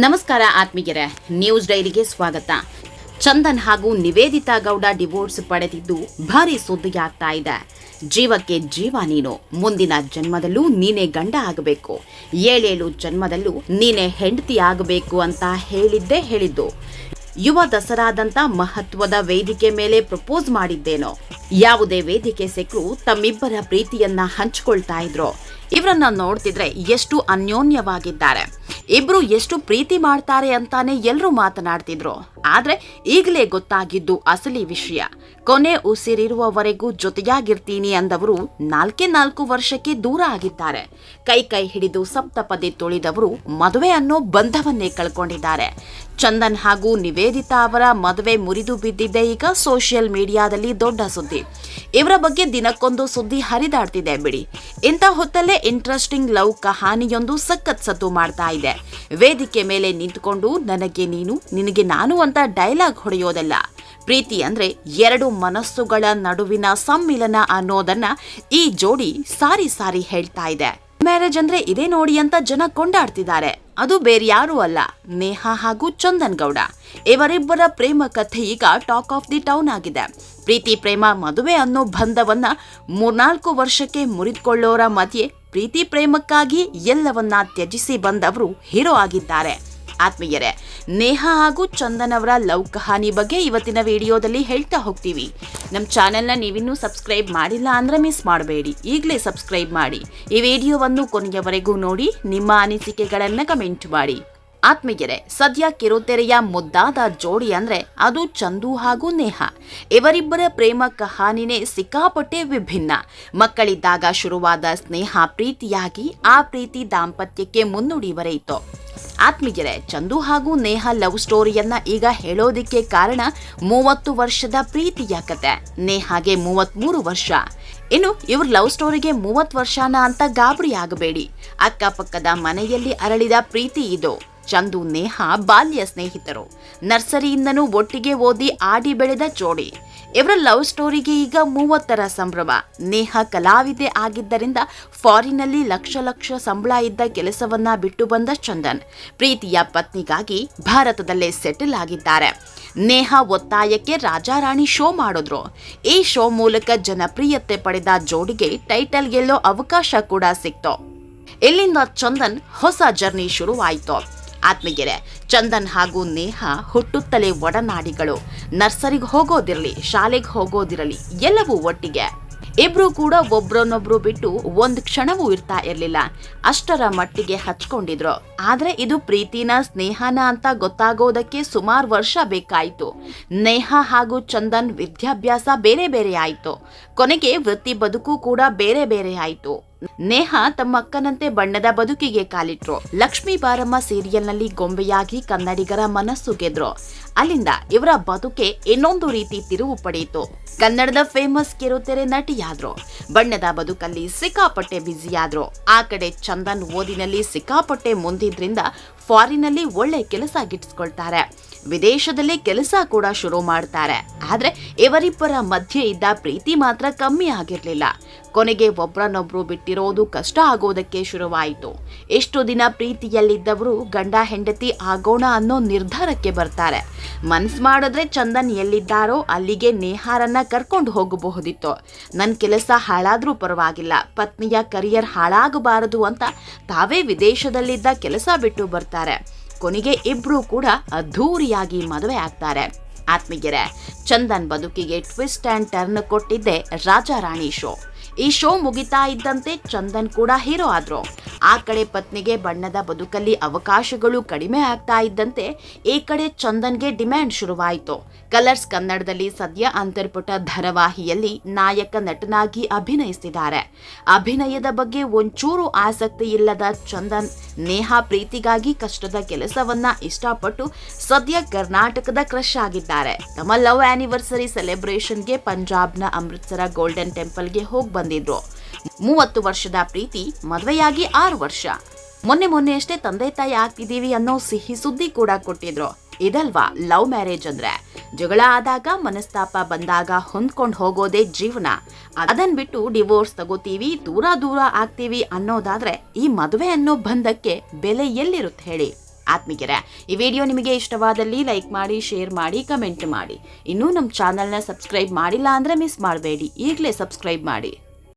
ನಮಸ್ಕಾರ ಆತ್ಮೀಯರೇ, ನ್ಯೂಸ್ ಡೈರಿಗೆ ಸ್ವಾಗತ. ಚಂದನ್ ಹಾಗೂ ನಿವೇದಿತಾ ಗೌಡ ಡಿವೋರ್ಸ್ ಪಡೆದಿದ್ದು ಭಾರಿ ಸುದ್ದಿಯಾಗ್ತಾ ಇದೆ. ಜೀವಕ್ಕೆ ಜೀವ ನೀನು, ಮುಂದಿನ ಜನ್ಮದಲ್ಲೂ ನೀನೇ ಗಂಡ ಆಗಬೇಕು. ಏಳೇಳು ಜನ್ಮದಲ್ಲೂ ನೀನೇ ಹೆಂಡತಿ ಆಗಬೇಕು ಅಂತ ಹೇಳಿದ್ದೇ ಹೇಳಿದ್ದು. ಯುವ ದಸರಾದಂತ ಮಹತ್ವದ ವೇದಿಕೆ ಮೇಲೆ ಪ್ರಪೋಸ್ ಮಾಡಿದ್ದೇನೋ. ಯಾವುದೇ ವೇದಿಕೆ ಸಿಕ್ಕರೂ ತಮ್ಮಿಬ್ಬರ ಪ್ರೀತಿಯನ್ನ ಹಂಚಿಕೊಳ್ತಾ ಇದ್ರು. ಇವರನ್ನ ನೋಡ್ತಿದ್ರೆ ಎಷ್ಟು ಅನ್ಯೋನ್ಯವಾಗಿದ್ದಾರೆ. ಇಬ್ರು ಎಷ್ಟು ಪ್ರೀತಿ ಮಾಡ್ತಾರೆ ಅಂತಾನೆ ಎಲ್ಲರೂ ಮಾತನಾಡ್ತಿದ್ರು. ಆದ್ರೆ ಈಗಲೇ ಗೊತ್ತಾಗಿದ್ದು ಅಸಲಿ ವಿಷಯ. ಕೊನೆ ಉಸಿರಿರುವವರೆಗೂ ಜೊತೆಯಾಗಿರ್ತೀನಿ ಅಂದವರು ನಾಲ್ಕೇ ನಾಲ್ಕು ವರ್ಷಕ್ಕೆ ದೂರ ಆಗಿದ್ದಾರೆ. ಕೈ ಕೈ ಹಿಡಿದು ಸಪ್ತಪದಿ ತುಳಿದವರು ಮದುವೆ ಅನ್ನೋ ಬಂಧವನ್ನೇ ಕಳ್ಕೊಂಡಿದ್ದಾರೆ. ಚಂದನ್ ಹಾಗೂ ನಿವೇದಿತಾ ಅವರ ಮದುವೆ ಮುರಿದು ಬಿದ್ದಿದ್ದೆ ಈಗ ಸೋಷಿಯಲ್ ಮೀಡಿಯಾದಲ್ಲಿ ದೊಡ್ಡ ಸುದ್ದಿ. ಇವರ ಬಗ್ಗೆ ದಿನಕ್ಕೊಂದು ಸುದ್ದಿ ಹರಿದಾಡ್ತಿದೆ ಬಿಡಿ. ಇಂಥ ಹೊತ್ತಲ್ಲೇ ಇಂಟ್ರೆಸ್ಟಿಂಗ್ ಲವ್ ಕಹಾನಿಯೊಂದು ಸಖತ್ ಸದ್ದು ಮಾಡ್ತಾ ಇದೆ. ವೇದಿಕೆ ಮೇಲೆ ನಿಂತ್ಕೊಂಡು ನನಗೆ ನೀನು, ನಿನಗೆ ನಾನು ಅಂತ ಡೈಲಾಗ್ ಹೊಡೆಯೋದಲ್ಲ. ಪ್ರೀತಿ ಅಂದ್ರೆ ಎರಡು ಮನಸ್ಸುಗಳ ನಡುವಿನ ಸಮ್ಮಿಲನ ಅನ್ನೋದನ್ನ ಈ ಜೋಡಿ ಸಾರಿ ಸಾರಿ ಹೇಳ್ತಾ ಇದೆ. ಮ್ಯಾರೇಜ್ ಅಂದ್ರೆ ಇದೇ ನೋಡಿ ಅಂತ ಜನ ಕೊಂಡಾಡ್ತಿದ್ದಾರೆ. ಅದು ಬೇರೆ ಯಾರೂ ಅಲ್ಲ. ನೇಹಾ ಹಾಗೂ ಚಂದನ್ ಗೌಡ. ಇವರಿಬ್ಬರ ಪ್ರೇಮ ಕಥೆ ಈಗ ಟಾಕ್ ಆಫ್ ದಿ ಟೌನ್ ಆಗಿದೆ. ಪ್ರೀತಿ, ಪ್ರೇಮ, ಮದುವೆ ಅನ್ನೋ ಬಂಧವನ್ನ ಮೂರ್ನಾಲ್ಕು ವರ್ಷಕ್ಕೆ ಮುರಿದುಕೊಳ್ಳೋರ ಮಧ್ಯೆ ಪ್ರೀತಿ, ಪ್ರೇಮಕ್ಕಾಗಿ ಎಲ್ಲವನ್ನ ತ್ಯಜಿಸಿ ಬಂದವರು ಹೀರೋ ಆಗಿದ್ದಾರೆ. ಆತ್ಮೀಯರೇ, ನೇಹಾ ಹಾಗೂ ಚಂದನ್ ಅವರ ಲವ್ ಕಹಾನಿ ಬಗ್ಗೆ ಇವತ್ತಿನ ವಿಡಿಯೋದಲ್ಲಿ ಹೇಳ್ತಾ ಹೋಗ್ತೀವಿ. ನಮ್ಮ ಚಾನೆಲ್ನ ನೀವಿನ್ನೂ ಸಬ್ಸ್ಕ್ರೈಬ್ ಮಾಡಿಲ್ಲ ಅಂದ್ರೆ ಮಿಸ್ ಮಾಡಬೇಡಿ. ಈಗಲೇ ಸಬ್ಸ್ಕ್ರೈಬ್ ಮಾಡಿ. ಈ ವಿಡಿಯೋವನ್ನು ಕೊನೆಯವರೆಗೂ ನೋಡಿ, ನಿಮ್ಮ ಅನಿಸಿಕೆಗಳನ್ನು ಕಮೆಂಟ್ ಮಾಡಿ. ಆತ್ಮೀಯರೇ, ಸದ್ಯ ಕಿರುತೆರೆಯ ಮುದ್ದಾದ ಜೋಡಿ ಅಂದ್ರೆ ಅದು ಚಂದು ಹಾಗೂ ನೇಹಾ. ಇವರಿಬ್ಬರ ಪ್ರೇಮ ಕಹಾನಿನೇ ಸಿಕ್ಕಾಪಟ್ಟೆ ವಿಭಿನ್ನ. ಮಕ್ಕಳಿದ್ದಾಗ ಶುರುವಾದ ಸ್ನೇಹ ಪ್ರೀತಿಯಾಗಿ ಆ ಪ್ರೀತಿ ದಾಂಪತ್ಯಕ್ಕೆ ಮುನ್ನುಡಿ ಬರೆಯಿತು. ಆತ್ಮೀಯರೇ, ಚಂದು ಹಾಗೂ ನೇಹ ಲವ್ ಸ್ಟೋರಿಯನ್ನ ಈಗ ಹೇಳೋದಿಕ್ಕೆ ಕಾರಣ ಮೂವತ್ತು ವರ್ಷದ ಪ್ರೀತಿಯ ಕತೆ ನೇಹಾಗೆ ಮೂವತ್ಮೂರು ವರ್ಷ. ಇನ್ನು ಇವ್ರ ಲವ್ ಸ್ಟೋರಿಗೆ ಮೂವತ್ತು ವರ್ಷನ ಅಂತ ಗಾಬರಿ ಆಗಬೇಡಿ. ಅಕ್ಕಪಕ್ಕದ ಮನೆಯಲ್ಲಿ ಅರಳಿದ ಪ್ರೀತಿ ಇದು. ಚಂದು ನೇಹ ಬಾಲ್ಯ ಸ್ನೇಹಿತರು. ನರ್ಸರಿಯಿಂದನೂ ಒಟ್ಟಿಗೆ ಓದಿ ಆಡಿ ಬೆಳೆದ ಜೋಡಿ. ಇವರ ಲವ್ ಸ್ಟೋರಿಗೆ ಈಗ ಮೂವತ್ತರ ಸಂಭ್ರಮ. ನೇಹ ಕಲಾವಿದೆ ಆಗಿದ್ದರಿಂದ ಫಾರಿನಲ್ಲಿ ಲಕ್ಷ ಲಕ್ಷ ಸಂಬಳ ಇದ್ದ ಕೆಲಸವನ್ನ ಬಿಟ್ಟು ಬಂದ ಚಂದನ್. ಪ್ರೀತಿಯ ಪತ್ನಿಗಾಗಿ ಭಾರತದಲ್ಲೇ ಸೆಟಲ್ ಆಗಿದ್ದಾರೆ. ನೇಹ ಒತ್ತಾಯಕ್ಕೆ ರಾಜಾರಾಣಿ ಶೋ ಮಾಡಿದ್ರು. ಈ ಶೋ ಮೂಲಕ ಜನಪ್ರಿಯತೆ ಪಡೆದ ಜೋಡಿಗೆ ಟೈಟಲ್ ಗೆಲ್ಲೋ ಅವಕಾಶ ಕೂಡ ಸಿಕ್ತು. ಇಲ್ಲಿಂದ ಚಂದನ್ ಹೊಸ ಜರ್ನಿ ಶುರುವಾಯಿತು. ಆತ್ಮೀಯರೇ, ಚಂದನ್ ಹಾಗೂ ನೇಹ ಹುಟ್ಟುತ್ತಲೇ ಒಡನಾಡಿಗಳು. ನರ್ಸರಿಗೆ ಹೋಗೋದಿರಲಿ, ಶಾಲೆಗೆ ಹೋಗೋದಿರಲಿ, ಎಲ್ಲವೂ ಒಟ್ಟಿಗೆ. ಇಬ್ರು ಕೂಡ ಒಬ್ರನ್ನೊಬ್ರು ಬಿಟ್ಟು ಒಂದು ಕ್ಷಣವೂ ಇರ್ತಾ ಇರಲಿಲ್ಲ. ಅಷ್ಟರ ಮಟ್ಟಿಗೆ ಹಚ್ಕೊಂಡಿದ್ರು. ಆದ್ರೆ ಇದು ಪ್ರೀತಿನ, ಸ್ನೇಹನ ಅಂತ ಗೊತ್ತಾಗೋದಕ್ಕೆ ಸುಮಾರು ವರ್ಷ ಬೇಕಾಯಿತು. ನೇಹ ಹಾಗೂ ಚಂದನ್ ವಿದ್ಯಾಭ್ಯಾಸ ಬೇರೆ ಬೇರೆ ಆಯ್ತು. ಕೊನೆಗೆ ವೃತ್ತಿ ಬದುಕು ಕೂಡ ಬೇರೆ ಬೇರೆ ಆಯ್ತು. ನೇಹ ತಮ್ಮ ಅಕ್ಕನಂತೆ ಬಣ್ಣದ ಬದುಕಿಗೆ ಕಾಲಿಟ್ರು. ಲಕ್ಷ್ಮೀ ಬಾರಮ್ಮ ಸೀರಿಯಲ್ನಲ್ಲಿ ಗೊಂಬೆಯಾಗಿ ಕನ್ನಡಿಗರ ಮನಸ್ಸು ಗೆದ್ರು. ಅಲ್ಲಿಂದ ಇವರ ಬದುಕೆ ಇನ್ನೊಂದು ರೀತಿ ತಿರುವು ಪಡೆಯಿತು. ಕನ್ನಡದ ಫೇಮಸ್ ಕಿರುತೆರೆ ನಟಿಯಾದ್ರು. ಬಣ್ಣದ ಬದುಕಲ್ಲಿ ಸಿಕ್ಕಾಪಟ್ಟೆ ಬ್ಯುಸಿಯಾದ್ರು. ಆ ಕಡೆ ಚಂದನ್ ಓದಿನಲ್ಲಿ ಸಿಕ್ಕಾಪಟ್ಟೆ ಮುಂದಿದ್ರಿಂದ ಫಾರಿನಲ್ಲಿ ಒಳ್ಳೆ ಕೆಲಸ ಗಿಟ್ಸ್ಕೊಳ್ತಾರೆ ವಿದೇಶದಲ್ಲಿ ಕೆಲಸ ಕೂಡ ಶುರು ಮಾಡ್ತಾರೆ. ಆದ್ರೆ ಇವರಿಬ್ಬರ ಮಧ್ಯೆ ಇದ್ದ ಪ್ರೀತಿ ಮಾತ್ರ ಕಮ್ಮಿ ಆಗಿರ್ಲಿಲ್ಲ. ಕೊನೆಗೆ ಒಬ್ರನ್ನೊಬ್ರು ಬಿಟ್ಟಿರೋದು ಕಷ್ಟ ಆಗೋದಕ್ಕೆ ಶುರುವಾಯಿತು. ಎಷ್ಟು ದಿನ ಪ್ರೀತಿಯಲ್ಲಿದ್ದವರು ಗಂಡ ಹೆಂಡತಿ ಆಗೋಣ ಅನ್ನೋ ನಿರ್ಧಾರಕ್ಕೆ ಬರ್ತಾರೆ. ಮನ್ಸು ಮಾಡಿದ್ರೆ ಚಂದನ್ ಎಲ್ಲಿದ್ದಾರೋ ಅಲ್ಲಿಗೆ ನೇಹಾರನ್ನ ಕರ್ಕೊಂಡು ಹೋಗಬಹುದಿತ್ತು. ನನ್ನ ಕೆಲಸ ಹಾಳಾದರೂ ಪರವಾಗಿಲ್ಲ. ಪತ್ನಿಯ ಕರಿಯರ್ ಹಾಳಾಗಬಾರದು ಅಂತ ತಾವೇ ವಿದೇಶದಲ್ಲಿದ್ದ ಕೆಲಸ ಬಿಟ್ಟು ಬರ್ತಾರೆ. ಕೊನೆಗೆ ಇಬ್ರು ಕೂಡ ಅದ್ಧೂರಿಯಾಗಿ ಮದುವೆ ಆಗ್ತಾರೆ. ಆತ್ಮೀಯರೇ, ಚಂದನ್ ಬದುಕಿಗೆ ಟ್ವಿಸ್ಟ್ ಆ್ಯಂಡ್ ಟರ್ನ್ ಕೊಟ್ಟಿದ್ದೆ ರಾಜಾರಾಣಿ ಶೋ. ಈ ಶೋ ಮುಗಿತಾ ಇದ್ದಂತೆ ಚಂದನ್ ಕೂಡ ಹೀರೋ ಆದ್ರು. ಆ ಕಡೆ ಪತ್ನಿಗೆ ಬಣ್ಣದ ಬದುಕಲ್ಲಿ ಅವಕಾಶಗಳು ಕಡಿಮೆ ಆಗ್ತಾ ಇದ್ದಂತೆ ಈ ಕಡೆ ಚಂದನ್ಗೆ ಡಿಮ್ಯಾಂಡ್ ಶುರುವಾಯಿತು. ಕಲರ್ಸ್ ಕನ್ನಡದಲ್ಲಿ ಸದ್ಯ ಅಂತರ್ಪುಟ ಧಾರಾವಾಹಿಯಲ್ಲಿ ನಾಯಕ ನಟನಾಗಿ ಅಭಿನಯಿಸಿದ್ದಾರೆ. ಅಭಿನಯದ ಬಗ್ಗೆ ಒಂಚೂರು ಆಸಕ್ತಿ ಇಲ್ಲದ ಚಂದನ್, ನೇಹಾ ಪ್ರೀತಿಗಾಗಿ ಕಷ್ಟದ ಕೆಲಸವನ್ನ ಇಷ್ಟಪಟ್ಟು ಸದ್ಯ ಕರ್ನಾಟಕದ ಕ್ರಶ್ ಆಗಿದ್ದಾರೆ. ತಮ್ಮ ಲವ್ ಆನಿವರ್ಸರಿ ಸೆಲೆಬ್ರೇಷನ್ಗೆ ಪಂಜಾಬ್ನ ಅಮೃತ್ಸರ ಗೋಲ್ಡನ್ ಟೆಂಪಲ್ಗೆ ಹೋಗಿ ಬಂದಿದ್ರು. ಮೂವತ್ತು ವರ್ಷದ ಪ್ರೀತಿ, ಮದುವೆಯಾಗಿ ಆರು ವರ್ಷ. ಮೊನ್ನೆ ಮೊನ್ನೆ ಅಷ್ಟೇ ತಂದೆ ತಾಯಿ ಆಗ್ತಿದ್ದೀವಿ ಅನ್ನೋ ಸಿಹಿ ಸುದ್ದಿ ಕೂಡ ಕೊಟ್ಟಿದ್ರು. ಇದಲ್ವಾ ಲವ್ ಮ್ಯಾರೇಜ್ ಅಂದ್ರೆ? ಜಗಳ ಆದಾಗ ಮನಸ್ತಾಪ ಬಂದಾಗ ಹೊಂದ್ಕೊಂಡು ಹೋಗೋದೇ ಜೀವನ. ಅದನ್ ಬಿಟ್ಟು ಡಿವೋರ್ಸ್ ತಗೋತೀವಿ, ದೂರ ದೂರ ಆಗ್ತೀವಿ ಅನ್ನೋದಾದ್ರೆ ಈ ಮದುವೆ ಅನ್ನೋ ಬಂಧಕ್ಕೆ ಬೆಲೆ ಎಲ್ಲಿರುತ್ತೆ ಹೇಳಿ? ಆತ್ಮೀಗೆರೆ ಈ ವಿಡಿಯೋ ನಿಮಗೆ ಇಷ್ಟವಾದಲ್ಲಿ ಲೈಕ್ ಮಾಡಿ, ಶೇರ್ ಮಾಡಿ, ಕಮೆಂಟ್ ಮಾಡಿ. ಇನ್ನೂ ನಮ್ಮ ಚಾನಲ್ನ ಸಬ್ಸ್ಕ್ರೈಬ್ ಮಾಡಿಲ್ಲ ಅಂದ್ರೆ ಮಿಸ್ ಮಾಡಬೇಡಿ. ಈಗಲೇ ಸಬ್ಸ್ಕ್ರೈಬ್ ಮಾಡಿ.